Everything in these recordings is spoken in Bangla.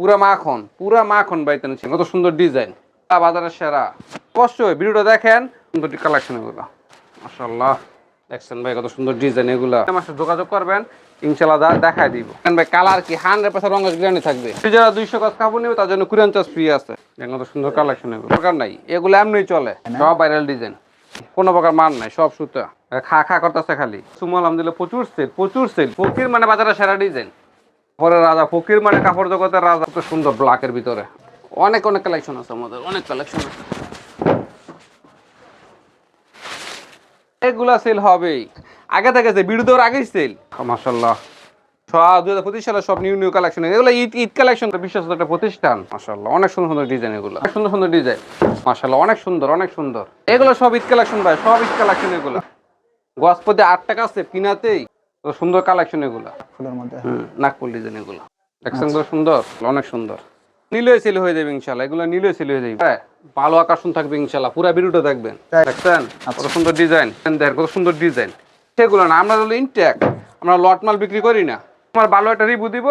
পুরা মাখন পুরা মাখন ভাই তেন কত সুন্দর ডিজাইন। বাজারের সেরা। অবশ্যই ভিডিওটা দেখেন সুন্দর কালেকশন এগুলো। মাশাল্লাহ দেখছেন ভাই কত সুন্দর ডিজাইন এগুলো। আমার সাথে যোগাযোগ করবেন ইনশাল্লাহ দেখাই দিব। কেন ভাই কালার কি হান্ড্রেড পার্সেন্ট রঙের গ্যারান্টি থাকবে। যারা দুইশো গজ কাপড় নেবে তার জন্য কুরিয়ান চার্জ ফ্রি আছে। কত সুন্দর কালেকশন এগুলো। দরকার নাই এগুলো এমনি চলে। সব ভাইরাল ডিজাইন কোনো প্রকার মান নাই সব সুতা। খা খা করতেছে খালি। সুমল আলহামদুলিল্লাহ প্রচুর সেল প্রচুর সেল ফকির মানে বাজারে সেরা ডিজাইন পরে রাজা ফকির মানে কাপড় জগতের রাজা। কত সুন্দর ব্ল্যাকের ভিতরে। অনেক অনেক কালেকশন আছে আমাদের, অনেক কালেকশন আছে। এগুলা সেল হবেই আগে থেকে যে দেওয়ার আগেই সেল মাসাল্লাহ সব নিউ নিউ কালেকশন এগুলো কালেকশন বিশেষ একটা প্রতিষ্ঠান। অনেক সুন্দর ডিজাইন এগুলো। সুন্দর সুন্দর ডিজাইন অনেক সুন্দর অনেক সুন্দর। এগুলো সব কালেকশন সব কালেকশন এগুলো। আট টাকা আছে কিনাতেই তো সুন্দর কালেকশন এগুলো? ফুলের মধ্যে। নাগপুর ডিজাইন এগুলো। দেখছেন সুন্দর? অনেক সুন্দর। নীলয় সেল হয়ে যাবে ইনশাল্লাহ এগুলো নীলয় সেল হয়ে যাবে। হ্যাঁ ভালো আকর্ষণ থাকবে ইনশাল্লাহ পুরো ভিডিওটা দেখবেন। দেখছেন? কত সুন্দর ডিজাইন দেখেন কত সুন্দর ডিজাইন সেগুলো না আমরা হলো ইনটেক আমরা লট মাল বিক্রি করি না। আমার ভালো একটা রিভিউ দিব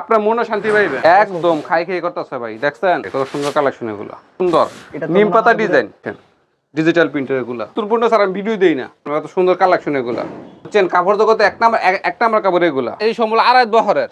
আপনার মনে শান্তি পাইবে। একদম খাই খেয়ে করতেছে ভাই দেখছেন? কত সুন্দর কালেকশন এগুলো। সুন্দর। এটা নিম পাতা ডিজাইন ডিজিটাল প্রিন্টার এগুলো। তুরপূর্ণ স্যার আমি ভিডিও দেই না। এত সুন্দর কালেকশন এগুলো। বুঝছেন কাপড় জগতে এক নাম্বার এক- নাম্বার কাপড় এগুলো। এই সময় আড়াই বহরের।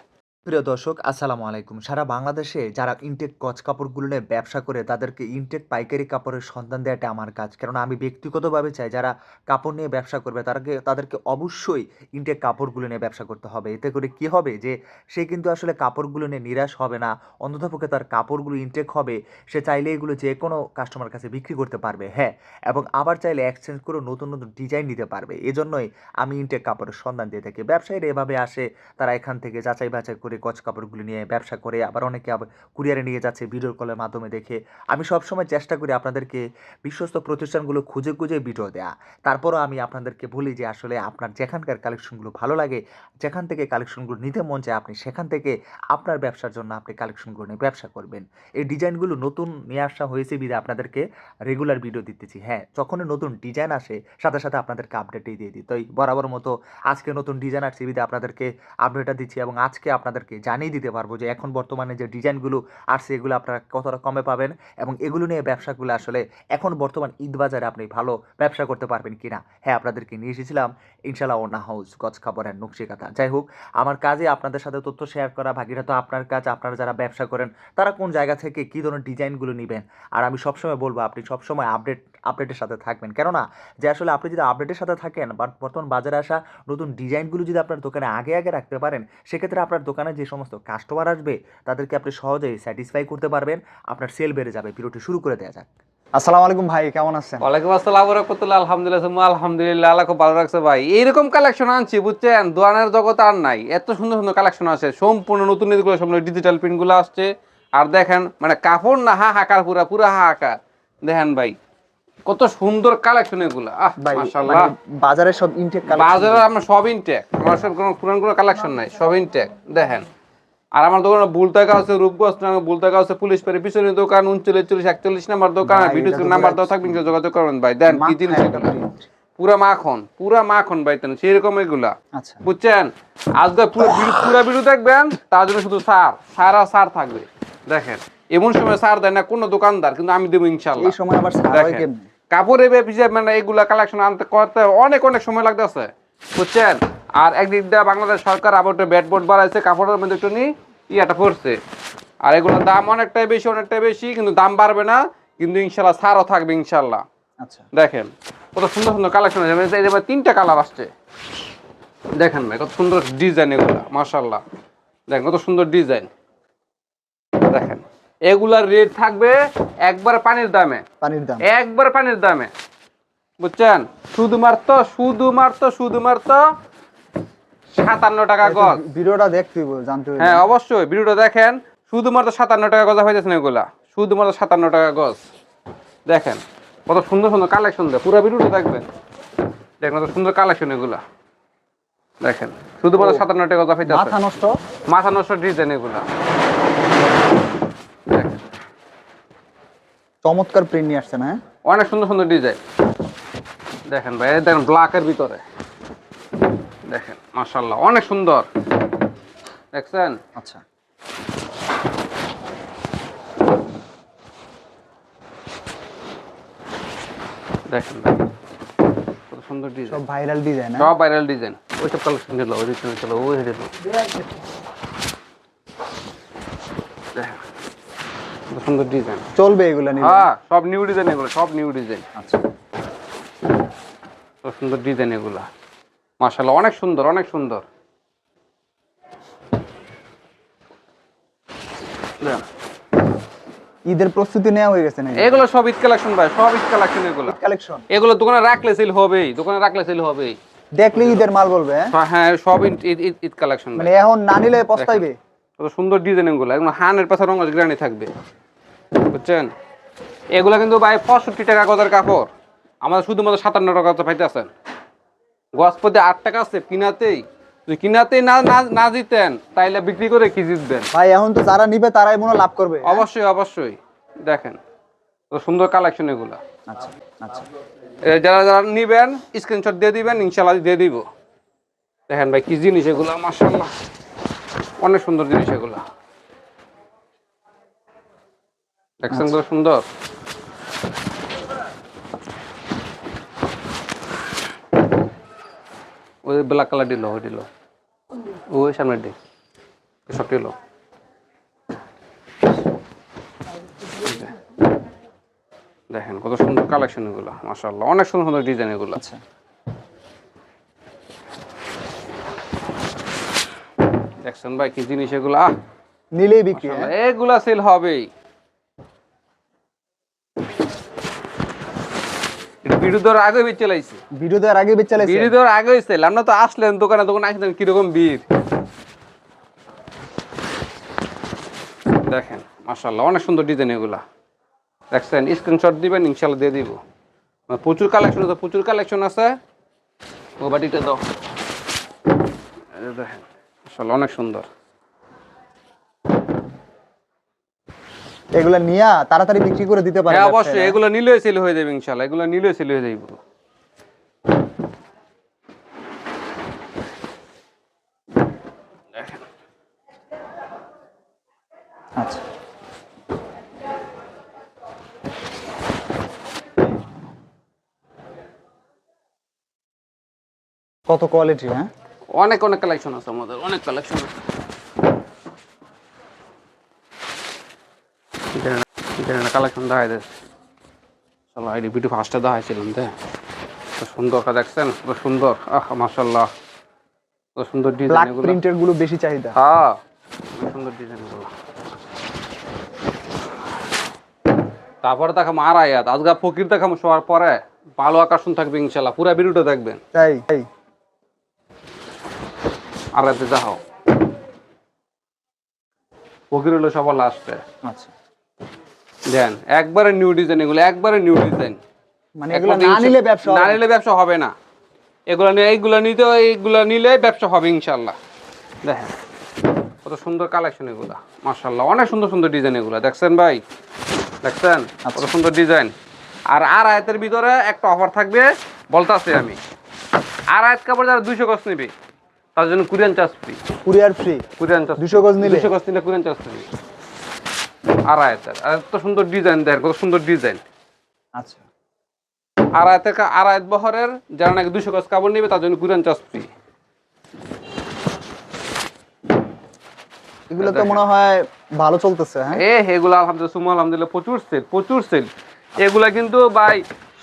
প্রিয় দর্শক, আসসালামু আলাইকুম। সারা বাংলাদেশে যারা ইনটেক গজ কাপড়গুলো নিয়ে ব্যবসা করে, তাদেরকে ইনটেক পাইকারি কাপড়ের সন্ধান দেওয়াটা আমার কাজ। কারণ আমি ব্যক্তিগতভাবে চাই, যারা কাপড় নিয়ে ব্যবসা করবে তাদেরকে তাদেরকে অবশ্যই ইনটেক কাপড়গুলো নিয়ে ব্যবসা করতে হবে। এতে করে কি হবে যে, সে কিন্তু আসলে কাপড়গুলো নিয়ে নিরাশ হবে না অন্ততপক্ষে তার কাপড়গুলো ইনটেক হবে, সে চাইলে এগুলো যে কোনো কাস্টমার কাছে বিক্রি করতে পারবে হ্যাঁ। এবং আবার চাইলে এক্সচেঞ্জ করে নতুন নতুন ডিজাইন নিতে পারবে। এজন্যই আমি ইনটেক কাপড়ের সন্ধান দিয়ে থাকি। ব্যবসায়ীরা এভাবে আসে, তারা এখান থেকে যাচাই বাছাই করে গজ কাপড়গুলো নিয়ে ব্যবসা করে, আবার অনেকে আবার কুরিয়ারে নিয়ে যাচ্ছে ভিডিও কলের মাধ্যমে দেখে। আমি সবসময় চেষ্টা করি আপনাদেরকে বিশ্বস্ত প্রতিষ্ঠানগুলো খুঁজে খুঁজে ভিডিও দেয়া। তারপরও আমি আপনাদেরকে বলি যে আসলে আপনার যেখানকার কালেকশনগুলো ভালো লাগে, যেখান থেকে কালেকশনগুলো নিতে মন চায় আপনি সেখান থেকে আপনার ব্যবসার জন্য আপনি কালেকশনগুলো নিয়ে ব্যবসা করবেন। এই ডিজাইনগুলো নতুন নিয়ে আসা হয়েছে বিধে আপনাদেরকে রেগুলার ভিডিও দিতেছি। হ্যাঁ যখনই নতুন ডিজাইন আসে, সাথে সাথে আপনাদেরকে আপডেটই দিয়ে দিই। তো বরাবর মতো আজকে নতুন ডিজাইন আসছে বিধে আপনাদেরকে আপডেটটা দিচ্ছি এবং আজকে আপনাদেরকে জানিয়ে দিতে পারব যে এখন বর্তমানে যে ডিজাইনগুলো আসছে এগুলো আপনারা কতটা কমে পাবেন এবং এগুলো নিয়ে ব্যবসাগুলো আসলে এখন বর্তমান ঈদ বাজারে আপনি ভালো ব্যবসা করতে পারবেন কিনা? হ্যাঁ আপনাদেরকে নিয়ে এসেছিলাম ইনশাল্লাহ ওনা হাউস, গজ খাবারের নকশিকাতা যাই হোক, আমার কাজে আপনাদের সাথে তথ্য শেয়ার করা ভাগিরা তো আপনার কাজ, আপনারা যারা ব্যবসা করেন, তারা কোন জায়গা থেকে কী ধরনের ডিজাইনগুলো নেবেন? আর আমি সবসময় বলব, আপনি সবসময় আপডেট আপডেটের সাথে থাকবেন। কেননা, যে আসলে আপনি যদি আপডেটের সাথে থাকেন, বা বর্তমান বাজারে আসা নতুন ডিজাইনগুলো যদি আপনার দোকানে আগে আগে রাখতে পারেন, সেক্ষেত্রে আপনার দোকানে যে সমস্ত কাস্টমার আসবে, তাদেরকে আপনি সহজেই স্যাটিসফাই করতে পারবেন, আপনার সেল বেড়ে যাবে। ভিডিওটি শুরু করে দেওয়া যাক। আসসালামু আলাইকুম ভাই, কেমন আছেন? ওয়ালাইকুম আসসালাম রহমতুল্লাহ, আলহামদুলিল্লাহ আলহামদুলিল্লাহ, আল্লাহ খুব ভালো রাখছে ভাই। এইরকম কালেকশন আনছি, বুঝছেন? দোয়ানের জগৎ আর নাই। এত সুন্দর সুন্দর কালেকশন আছে। সম্পূর্ণ নতুন নতুন সম্পূর্ণ ডিজিটাল প্রিন্টগুলো আসছে। আর দেখেন মানে কাপড় না হা হাকার পুরা পুরা হা হাকার দেখেন ভাই কত সুন্দর কালেকশন এগুলো। আহ মাশাআল্লাহ। মানে বাজারে সব ইনটেক বাজারে আমরা সব ইনটেক আমার সব কোনো পুরান কোনো কালেকশন নাই সব ইনটেক দেখেন আর আমার দোকানে বুলতাকা আছে রূপগঞ্জ নামে বুলতাকা আছে পুলিশ পেরে পিছনে দোকান উনচল্লিশ চল্লিশ একচল্লিশ নাম্বার দোকান ভিডিও নাম্বার পুরা- দেওয়া থাকবে যোগাযোগ করবেন ভাই। দেন কি জিনিস পুরা মাখন পুরা মাখন ভাই তেন সেরকম এগুলা। আচ্ছা। বুঝছেন? আজকে পুরো পুরো ভিডিও দেখবেন তার জন্য শুধু সার সার সার থাকবে। দেখেন এমন সময় সার দেয় না কোনো দোকানদার কিন্তু আমি দেবো ইনশাল্লাহ এই সময় আবার সারা হয় কেমনে কাপড়ের মানে এইগুলা কালেকশন আনতে করতে অনেক অনেক সময় লাগতেছে। বুঝছেন? আর একদিক দিয়ে বাংলাদেশ সরকার আবার একটু ব্যাট বোর্ড বাড়াইছে কাপড়ের মধ্যে একটু নি ইয়াটা পড়ছে আর এগুলোর দাম অনেকটাই বেশি অনেকটাই বেশি কিন্তু দাম বাড়বে না কিন্তু ইনশাল্লাহ ছাড়ও থাকবে ইনশাল্লাহ। আচ্ছা। দেখেন কত সুন্দর সুন্দর কালেকশন আছে মানে এই এবার তিনটা কালার আসছে। দেখেন ভাই কত সুন্দর ডিজাইন এগুলা মাশাল্লাহ। দেখেন কত সুন্দর ডিজাইন এগুলার রেট থাকবে একবার পানির দামে। পানির দাম। একবার পানির দামে। বুঝছেন? শুধুমাত্র শুধুমাত্র শুধুমাত্র সাতান্ন টাকা গজ। ভিডিওটা দেখতে জানতে হ্যাঁ অবশ্যই ভিডিওটা দেখেন। শুধুমাত্র সাতান্ন টাকা গজা হয়ে যাচ্ছে না এগুলা। শুধুমাত্র সাতান্ন টাকা গজ। দেখেন কত সুন্দর সুন্দর কালেকশন দেয়। পুরো ভিডিওটা দেখবেন। দেখেন কত সুন্দর কালেকশন এগুলা। দেখেন শুধুমাত্র সাতান্ন টাকা গজা হয়ে মাথা নষ্ট। মাথা নষ্ট ডিজাইন এগুলা। চমৎকার প্রিন্ট নিয়ে আসছে না হ্যাঁ? অনেক সুন্দর সুন্দর ডিজাইন দেখেন ভাই দেখেন ব্ল্যাকের ভিতরে। দেখেন মাশাল্লাহ অনেক সুন্দর। দেখছেন? আচ্ছা। দেখেন ভাই কত সুন্দর ডিজাইন সব ভাইরাল হ্যাঁ? ডিজাইন সব ভাইরাল ডিজাইন ওইসব কালেকশন গেল ওই চলো ওই হেঁটে সুন্দর ডিজাইন চলবে এগুলো হ্যাঁ সব নিউ ডিজাইন এগুলো সব নিউ ডিজাইন আচ্ছা। কত সুন্দর ডিজাইন এগুলা। মাশাআল্লাহ অনেক সুন্দর অনেক সুন্দর। ঈদের প্রস্তুতি নেওয়া হয়ে গেছে নাকি? এগুলো সব ঈদ কালেকশন ভাই সব ঈদ কালেকশন এগুলো। কালেকশন এগুলো দোকানে রাখলে সেল হবেই দোকানে রাখলে সেল হবেই। দেখলে ঈদের মাল বলবে হ্যাঁ? হ্যাঁ সব ঈদ- কালেকশন মানে এখন না নিলে পস্তাইবে? সুন্দর ডিজাইন এগুলো একদম হানের পাশে রঙ গ্রানি থাকবে। বুঝছেন? এগুলো কিন্তু ভাই পঁয়ষট্টি টাকা গদের কাপড়। আমাদের শুধুমাত্র সাতান্ন টাকা তো পাইতেছেন। গসপতি আট টাকা আছে কিনাতেই। যদি কিনাতেই না না না দিতেন তাইলে বিক্রি করে কি জিতবেন? ভাই এখন তো যারা নিবে তারাই মনে লাভ করবে। অবশ্যই অবশ্যই। দেখেন কত সুন্দর কালেকশন এগুলা। আচ্ছা আচ্ছা। যারা যারা নিবেন স্ক্রিনশট দিয়ে দিবেন ইনশাল্লাহ দিয়ে দিব। দেখেন ভাই কি জিনিস এগুলা মার্শাল্লাহ অনেক সুন্দর জিনিস এগুলা। দেখছেন কত সুন্দর। ওই ব্ল্যাক কালার দিল ওই দিল। ওই সামনে দিল সব দিল। দেখেন কত সুন্দর কালেকশন এগুলো মাশাআল্লাহ। অনেক সুন্দর সুন্দর ডিজাইন এগুলো। আচ্ছা। দেখছেন ভাই কি জিনিস এগুলো? আহ! নিলেই বিক্রি হ্যাঁ? এগুলা সেল হবেই। বিরুদ্ধর আগে বেচে লাইছি ভিডিও দেওয়ার আগে বেচ চালাইছে? বিরুদ্ধর আগে সেল আমরা তো আসলেন দোকানে দোকানে আসলেন কীরকম ভিড়। দেখেন মাশাআল্লাহ অনেক সুন্দর ডিজাইন এগুলা। দেখছেন স্ক্রিনশট দিবেন ইনশাল্লাহ দিয়ে দিব। প্রচুর কালেকশন আছে প্রচুর কালেকশন আছে। ও বাটিটা দাও। দেখেন মাশাআল্লাহ অনেক সুন্দর। এগুলা নিয়া তাড়াতাড়ি বিক্রি করে দিতে পারে হ্যাঁ অবশ্যই এগুলো নিলেই সেল হয়ে যাবে ইনশাল্লাহ এগুলো নিলেই সেল হয়ে যাইব। আচ্ছা। কত কোয়ালিটি হ্যাঁ? অনেক অনেক কালেকশন আছে আমাদের অনেক কালেকশন আছে। কালেকশন দেখাই দে। চলো আইডি ভিডিও ফার্স্টে দেখাইছিলাম দে। কত সুন্দর দেখছেন সুন্দর। আহ মাশাল্লাহ সুন্দর ডিজাইন প্রিন্টেরগুলো বেশি চাহিদা। হ্যাঁ সুন্দর ডিজাইন এগুলো। তারপরে দেখাম আর আয়াত। আজকে ফকির দেখাম শোয়ার পরে। ভালো আকর্ষণ থাকবে ইনশাল্লাহ পুরা ভিডিওটা দেখবেন। তাই। তাই আর রাতে যাও ফকির হলো সবার লাস্টে আচ্ছা। দেন একবারে নিউ ডিজাইন এগুলো একবারে নিউ ডিজাইন মানে এগুলো না নিলে ব্যবসা না। নিলে ব্যবসা হবে না। এগুলো নিয়ে এইগুলো নিতে এইগুলো নিলে ব্যবসা হবে ইনশাল্লাহ দেখেন কত সুন্দর কালেকশন এগুলা মার্শাল্লাহ অনেক সুন্দর সুন্দর ডিজাইন এগুলা দেখছেন ভাই? দেখছেন? আচ্ছা। কত সুন্দর ডিজাইন আর আর আয়াতের ভিতরে একটা অফার থাকবে বলতাছি আমি। আর আয়াত কাপড় যারা দুইশো গজ নিবে তার জন্য courier charge free courier free courier charge 200 গজ নিলে? দুশো গজ নিলে কুরিয়ান চার্জ ফ্রি আর আর এত সুন্দর ডিজাইন দেয় কত সুন্দর ডিজাইন আচ্ছা। আড়াইতে আড়াইত বহরের যারা নাকি দুশো গজ কাপড় নেবে তার জন্য কুরিয়ান চার্জ ফ্রি। এগুলো তো মনে হয় ভালো চলতেছে হ্যাঁ? এ এগুলো আলহামদুলিল্লাহ সুমো আলহামদুলিল্লাহ প্রচুর সেল প্রচুর সেল এগুলা কিন্তু ভাই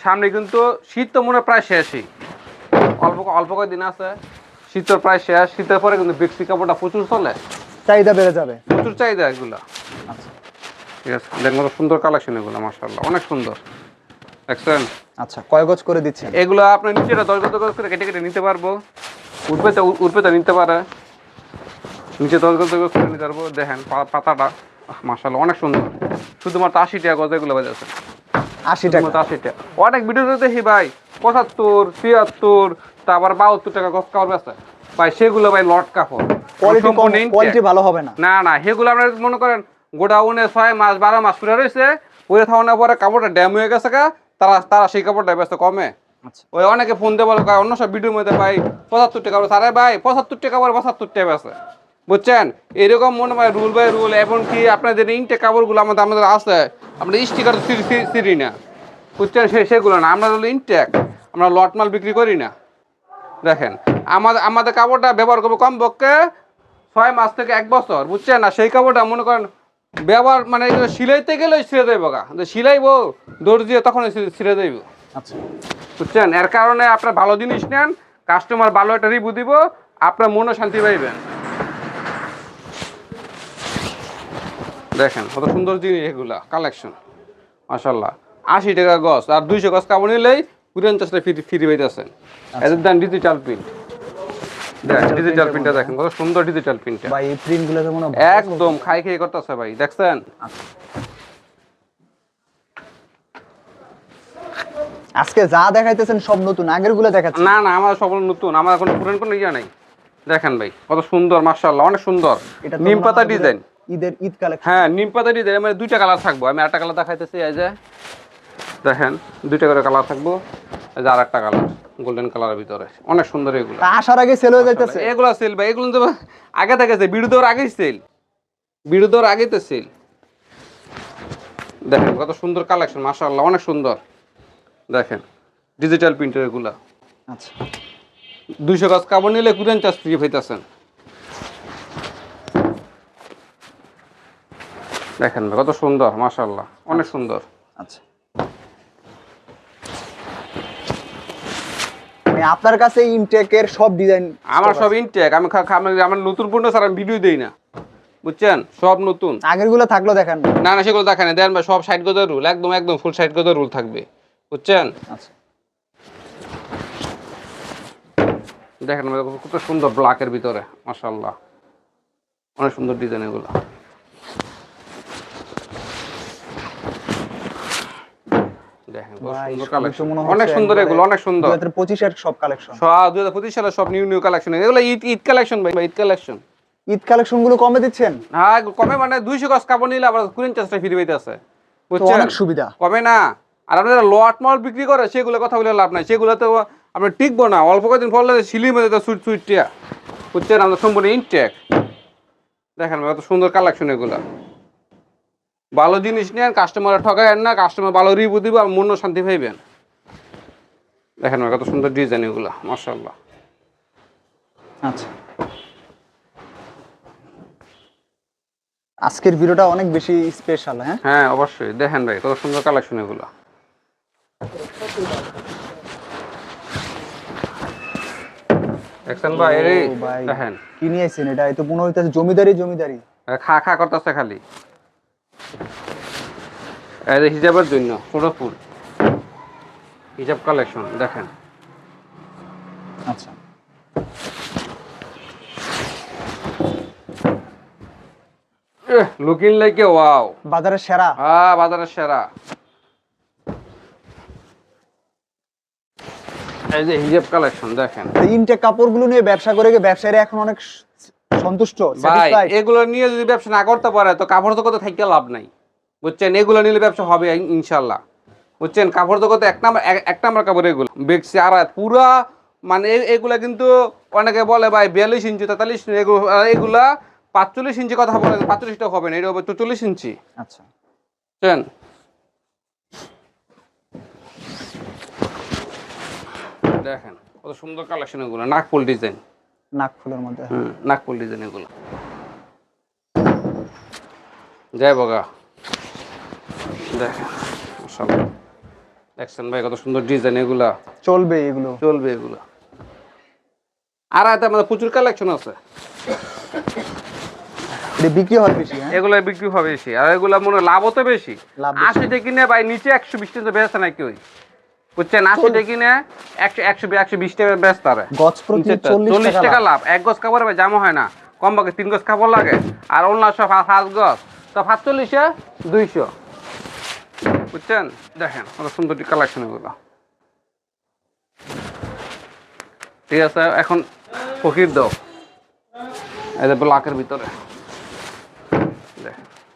সামনে কিন্তু শীত তো মনে প্রায় শেষই। অল্প অল্প কয়েকদিন আছে শীত তো প্রায় শেষ শীতের পরে কিন্তু বেক্সি কাপড়টা প্রচুর চলে। চাহিদা বেড়ে যাবে। প্রচুর চাহিদা এগুলা। আচ্ছা। ঠিক আছে? দেখেন কত সুন্দর কালেকশন এগুলো মাসাল্লাহ অনেক সুন্দর। দেখছেন? আচ্ছা কয় গজ করে দিচ্ছেন? এগুলো নিচেটা দশ দশ করে কেটে কেটে নিতে পারব। উঠপেতে উঠপেতে নিতে পারে। নিচে দশ দশ করে নিতে পারব। দেখেন পাতাটা অনেক সুন্দর। শুধুমাত্র আশি টাকা গজ এগুলো বাজাচ্ছে আশি টাকা আশি টাকা অনেক ভিডিওতে দেখি ভাই পঁচাত্তর ছিয়াত্তর তারপর বাহাত্তর টাকা গজ কাপড় বেচে ভাই সেগুলো ভাই লট কাপড় কোয়ালিটি ভালো হবে না। না না সেগুলো আপনার মনে করেন গোডাউনে ছয় মাস বারো মাস পুরে রয়েছে ওই থাকানোর পরে কাপড়টা ড্যাম হয়ে গেছে গা, তারা তারা সেই কাপড়টা ব্যস্ত কমে। আচ্ছা। ওই অনেকে ফোন দিয়ে বলে কয়, অন্য সব ভিডিওর মধ্যে ভাই পঁচাত্তর টাকা আরে ভাই পঁচাত্তর টাকা বলে পঁচাত্তর টাকা আছে বুঝছেন? এরকম মনে হয় রুল বাই রুল এমনকি আপনাদের ইংটে কাপড়গুলো আমাদের আমাদের আছে আমরা স্টিকার সিরি না। বুঝছেন? সে সেগুলো না আমরা হলো ইনটেক আমরা লট মাল বিক্রি করি না। দেখেন আমাদের আমাদের কাপড়টা ব্যবহার করব কম কমপক্ষে ছয় মাস থেকে এক বছর বুঝছেন? না সেই কাপড়টা মনে করেন ব্যবহার মানে সিলাইতে গেলে ছিঁড়ে দেবো গা সিলাইবো দৌড় দিয়ে তখন ছিঁড়ে দেব আচ্ছা। বুঝছেন? এর কারণে আপনার ভালো জিনিস নেন কাস্টমার ভালো একটা রিভিউ দিব আপনার মনে শান্তি পাইবেন। দেখেন কত সুন্দর জিনিস এগুলা কালেকশন মাশাল্লাহ আশি টাকা গছ আর দুইশো গছ কাপড় নিলেই পঞ্চাশটা ফ্রি ফ্রি পাইতেছেন। এদের দাম ডিজিটাল প্রিন্ট ডিজিটাল প্রিন্টটা দেখেন কত সুন্দর ডিজিটাল প্রিন্টটা ভাই এই প্রিন্ট তো মনে একদম খাই খেয়ে করতেছে ভাই দেখছেন। আজকে যা দেখাইতেছেন সব নতুন আগেরগুলো দেখাচ্ছেন না না আমার সব নতুন আমার এখন পুরান কোনো ইয়ে নাই। দেখেন ভাই কত সুন্দর অনেক সুন্দর। নিম পাতা ডিজাইন ঈদের ঈদ কালেকশন হ্যাঁ নিম পাতা ডিজাইন মানে দুইটা কালার থাকব। আমি একটা কালার দেখাইতেছি এই যে দেখেন দুইটা করে কালার থাকব এই যে আর একটা কালার গোল্ডেন কালারের ভিতরে। অনেক সুন্দর এগুলো। আসার আগে সেল হয়ে যাইতেছে। এগুলো সেল ভাই এগুলো তো আগে থেকে বিড়ু দেওয়ার আগেই সেল বিড়ু দেওয়ার আগেই তো সেল দেখেন কত সুন্দর কালেকশন মাশাআল্লাহ অনেক সুন্দর। দেখেন ডিজিটাল প্রিন্টার এগুলা। আচ্ছা। দুইশো গাছ কাপড় নিলে কুরেন চাষ ফ্রি হইতেছেন দেখেন কত সুন্দর মাশাআল্লাহ অনেক সুন্দর। আচ্ছা। মানে আপনার কাছে ইনটেকের সব ডিজাইন আমার সব ইনটেক আমি আমি- আমার নতুন পণ্য ছাড়া আমি ভিডিও দেই না। বুঝছেন? সব নতুন। আগেরগুলো থাকল দেখান। না না সেগুলো দেখেন। দেন ভাই সব সাইড গজের রুল একদম একদম ফুল সাইড গজের রুল থাকবে। বুঝছেন? আচ্ছা। দেখেন কত সুন্দর ব্ল্যাকের ভিতরে মাশাআল্লাহ। অনেক সুন্দর ডিজাইন এগুলো দেখেন কত ভাই, সুন্দর সবই তো কালেকশন মনে অনেক হচ্ছে সুন্দর এগুলো অনেক সুন্দর। 2025 এর সব কালেকশন সব হাজার পঁচিশ সালে সব নিউ নিউ কালেকশন এগুলো ঈদ ঈদ কালেকশন ভাই ঈদ কালেকশন ঈদ কালেকশনগুলো কমে দিচ্ছেন? হ্যাঁ কমে মানে দুইশো গজ কাপড় নিলে আবার কুড়ি চাষটা ফিরে পাইতে আছে অনেক সুবিধা। কমে না। আর আপনারা লট মাল বিক্রি করে সেগুলো কথা বলে লাভ নাই। সেগুলো তো আপনার টিকবো না। অল্প কদিন ফলে সিলি মধ্যে তো সুইট সুইটিয়া বুঝছেন? আমরা সম্পূর্ণ ইনটেক দেখেন কত সুন্দর কালেকশন এগুলো। ভালো জিনিস নেন কাস্টমার ঠকায়েন না কাস্টমার ভালো রিভিউ দিব আর মন শান্তি পাইবেন। দেখেন কত সুন্দর ডিজাইন এগুলো মার্শাল্লাহ আচ্ছা। আজকের ভিডিওটা অনেক বেশি স্পেশাল হ্যাঁ? হ্যাঁ অবশ্যই। দেখেন ভাই কত সুন্দর কালেকশন এগুলো। দেখছেন ভাই। দেখেন। কি নিয়েছেন এটা? এই তো মনে হইতেছে জমিদারি জমিদারি খা খা করতেছে খালি। এই যে হিজাবের জন্য ছোট ফুল হিজাব কালেকশন দেখেন। আচ্ছা। লুকিং লাইকে ওয়াও বাজারের সেরা। হ্যাঁ বাজারের সেরা। এই যে হিজাব কালেকশন দেখেন। ইনটেক কাপড়গুলো নিয়ে ব্যবসা করে ব্যবসায়ীরা এখন অনেক সন্তুষ্ট ভাই এগুলো নিয়ে যদি ব্যবসা না করতে পারে তো কাপড় জগতে থাকতে লাভ নাই। বুঝছেন? এগুলো নিলে ব্যবসা হবে ইন- ইনশাল্লাহ বুঝছেন? কাপড় জগতে এক নাম্বার এক- নাম্বার কাপড় এগুলো। বেগসি আর পুরা মানে এগুলা কিন্তু অনেকে বলে ভাই বিয়াল্লিশ ইঞ্চি তেতাল্লিশ এগুলো পাঁচচল্লিশ ইঞ্চি কথা বলে পাঁচচল্লিশটা হবে না এটা হবে চল্লিশ ইঞ্চি। আচ্ছা। বুঝছেন? দেখেন কত সুন্দর কালেকশন এগুলো নাকফুল ডিজাইন নাক ফুলের মধ্যে নাকফুল ডিজাইন এগুলো। জয় বগা। দেখেন মাশাআল্লাহ। দেখছেন ভাই কত সুন্দর ডিজাইন এগুলা? চলবে এগুলো। চলবে এগুলো। আর এতে আমাদের প্রচুর কালেকশন আছে। বিক্রি হয় বেশি হ্যাঁ? এগুলো বিক্রি হবে বেশি। আর এগুলো মনে লাভও তো বেশি। লাভ কিনে ভাই নিচে একশো বিশ টাকা বেচতে না কেউ। বুঝছেন? আশিটা কিনে একশো একশো একশো বিশ টাকা বেচতে পারে চল্লিশ চল্লিশ টাকা টাকা লাভ। লাভ। এক গজ কাপড় ভাই জামা হয় না। কম বাকি তিন গজ কাপড় লাগে। আর অন্য সব পাঁচ গজ তো পাঁচচল্লিশে দুইশো। বুঝছেন? দেখেন কত সুন্দর কালেকশন এগুলো। ঠিক আছে এখন ফকির দাও। এই যে ব্লকের ভিতরে।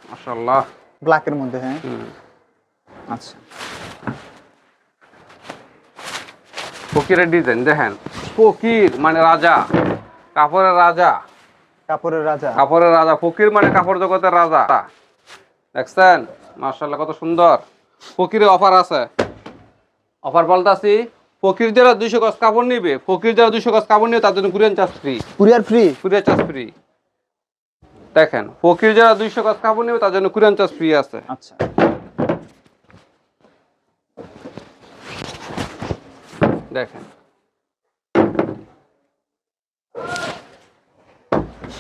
মাশাল্লাহ ব্ল্যাকের মধ্যে হ্যাঁ? আচ্ছা। ফকিরের ডিজাইন দেখেন। ফকির মানে রাজা কাপড়ের রাজা। কাপড়ের রাজা। কাপড়ের রাজা ফকির মানে কাপড় জগতের রাজা। দেখছেন? মার্শাল্লাহ কত সুন্দর। ফকিরের অফার আছে। অফার বলতাছি ফকির যারা দুইশো গজ কাপড় নিবে ফকির যারা দুইশো গজ কাপড় নিবে তার জন্য courier charge free courier free courier charge free দেখেন ফকির যারা দুইশো গজ কাপড় নিবে তার জন্য কুরিয়ান চার্জ ফ্রি আছে। আচ্ছা। দেখেন।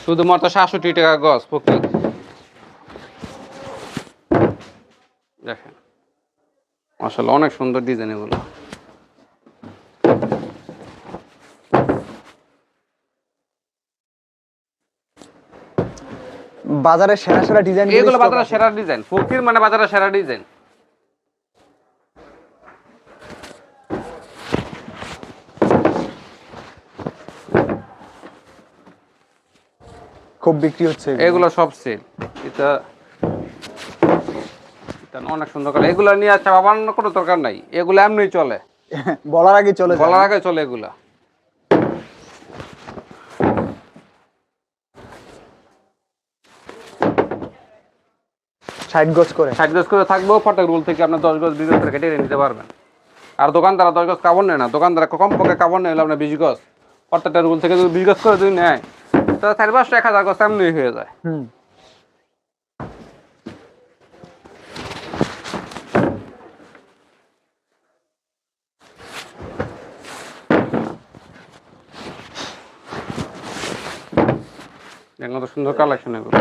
শুধুমাত্র সাতষট্টি টাকা গজ ফকির। দেখেন। আসলে অনেক সুন্দর ডিজাইন এগুলো। বাজারে সেরা সেরা ডিজাইন এগুলো বাজারে সেরা ডিজাইন ফকির মানে বাজারে সেরা ডিজাইন খুব বিক্রি হচ্ছে এগুলো। সব সেল এটা অনেক সুন্দর কালার এগুলো নিয়ে বানানোর কোনো দরকার নাই। এগুলো এমনি চলে। বলার আগে চলে বলার আগে চলে এগুলা। ষাট গজ করে। ষাট গজ করে রুল থেকে আপনার দশ গজ বিশ গজ কেটে নিতে পারবেন। আর দোকানদারা দশ গজ কাপড় নেয় না। দোকানদারা কম পক্ষে কাপড় নেয় আপনার বিশ গজ। প্রত্যেকটা রুল থেকে যদি বিশ গজ করে যদি নেয় তাহলে চার পাঁচশো এক হাজার গজ এমনি হয়ে যায়। হুম। সুন্দর কালেকশন এগুলো।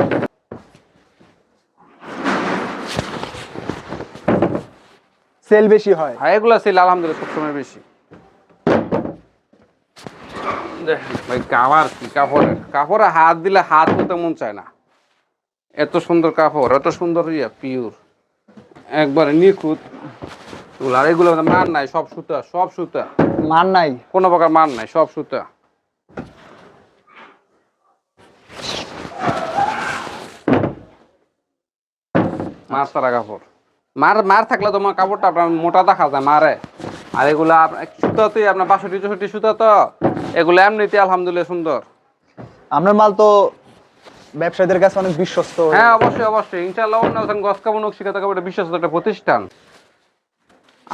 সেল বেশি হয়। আর এগুলো সেল আলহামদুলিল্লাহ সবসময় বেশি। ভাই কাবার কি কাপড়ের? কাপড়ে হাত দিলে হাত হতে মন চায় না। এত সুন্দর কাপড় এত সুন্দর ইয়া পিওর একবারে নিখুঁত। আর এগুলো মান নাই সব সুতা সব সুতা। মান নাই। কোনো প্রকার মান নাই সব সুতা। মার তারা কাপড় মার মার থাকলে তোমার কাপড়টা আপনার মোটা দেখা যায় মারে। আর এগুলা সুতাতেই আপনার বাষট্টি চৌষট্টি সুতা তো এগুলো এমনিতে আলহামদুলিল্লাহ সুন্দর। আপনার মাল তো ব্যবসায়ীদের কাছে অনেক বিশ্বস্ত। হ্যাঁ অবশ্যই অবশ্যই। ইনশাল্লাহ অন্য গস কাপড় নকশিকাতা কাপড় বিশ্বস্ত একটা প্রতিষ্ঠান।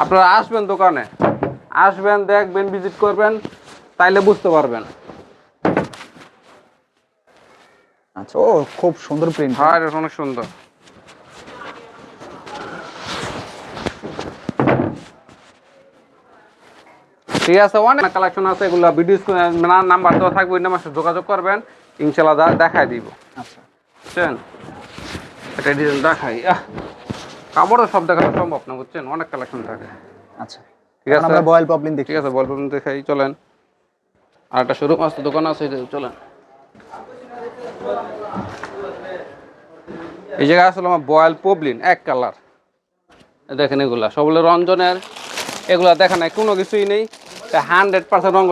আপনারা আসবেন দোকানে। আসবেন দেখবেন ভিজিট করবেন তাইলে বুঝতে পারবেন। আচ্ছা ও খুব সুন্দর প্রিন্ট হ্যাঁ অনেক সুন্দর। ঠিক আছে অনেক কালেকশন আছে এগুলো ভিডিও নাম্বার দেওয়া থাকবে ওই নাম্বার যোগাযোগ করবেন ইনশাল্লাহ দেখাই দিব। আচ্ছা। বুঝছেন? এটা ডিজাইন দেখাই। কাপড়ও সব দেখানো সম্ভব না বুঝছেন? অনেক কালেকশন থাকে। আচ্ছা। ঠিক আছে? আমরা বয়েল পপলিন দেখি। ঠিক আছে বলব দেখাই চলেন। আর একটা শোরুম আছে দোকান আছে চলেন। এই জায়গায় আসলে আমার বয়েল পবলিন এক কালার দেখেন এগুলা সবগুলো রঞ্জনের এগুলা দেখেন নাই কোনো কিছুই নেই। হান্ড্রেড পার্সেন্ট রঙ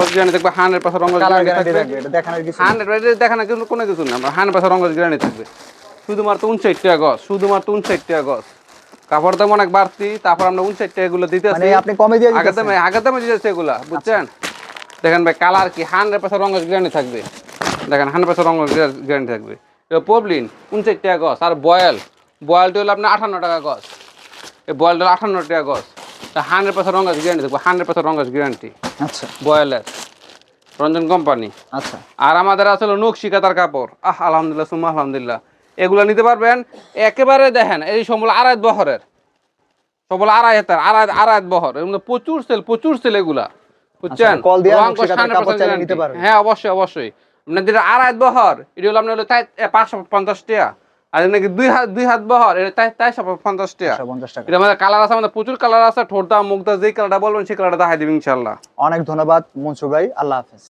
হান্ড্রেড পার্সেন্ট রঙ গ্যারান্টি থাকবে। কিন্তু কোনো কিছু না আমরা। হান্ড্রেড পার্সেন্ট রঙ গ্রানি থাকবে। শুধুমাত্র উনষাট টাকা গছ শুধুমাত্র উনষাট টাকা গছ কাপড় দাম অনেক বাড়তি তারপর আমরা উনষাট টাকা এগুলো দিতে মানে আপনি কমে দিয়ে আগে দামে আগে দামে দিতেছে এগুলা বুঝছেন? দেখেন ভাই কালার কি? হান্ড্রেড পার্সেন্ট রঙের গ্যারান্টি থাকবে। দেখেন হান্ড্রেড পার্সেন্ট রঙের গ্যারান্টি থাকবে। এটা পবলিন উনষাট টাকা গছ আর বয়েল বয়েলটা হলো আপনার আঠান্ন টাকা গছ এই বয়েলটা হলো আঠান্ন টাকা গছ হান্ড্রেড পার্সেন্ট রঙের গ্যারান্টি থাকবে হান্ড্রেড পার্সেন্ট রঙের গ্যারান্টি আচ্ছা। বয়েলের রঞ্জন কোম্পানি আচ্ছা। আর আমাদের আসলে নকশি কাতার কাপড়। আহ আলহামদুলিল্লাহ সুম্মা আলহামদুলিল্লাহ। এগুলো নিতে পারবেন। একেবারে দেখেন এই সম্বল আড়াই বহরের। সবল আড়াই হাতার আড়াই আড়াই বহর। মধ্যে প্রচুর সেল প্রচুর সেল এগুলা। বুঝছেন? আচ্ছা, call দিয়া রং নকশি কাঁথার 100% কাপড় চাইলে guarantee। নিতে পারবেন। হ্যাঁ অবশ্যই অবশ্যই। আপনার যেটা আড়াই বহর এটা হলো আপনার হলো পাঁচশো পঞ্চাশ টাকা। আর নাকি দুই হাত দুই হাত বহর এটা তাই তাই পঞ্চাশ টাকা। একশো পঞ্চাশ টাকা। এটা আমাদের কালার আছে আমাদের প্রচুর কালার আছে ঠোঁটদা মুখদা যেই কালারটা বলবেন সেই কালারটা দেখাই দিবি ইনশাল্লাহ অনেক ধন্যবাদ মনসুর ভাই আল্লাহ হাফেজ।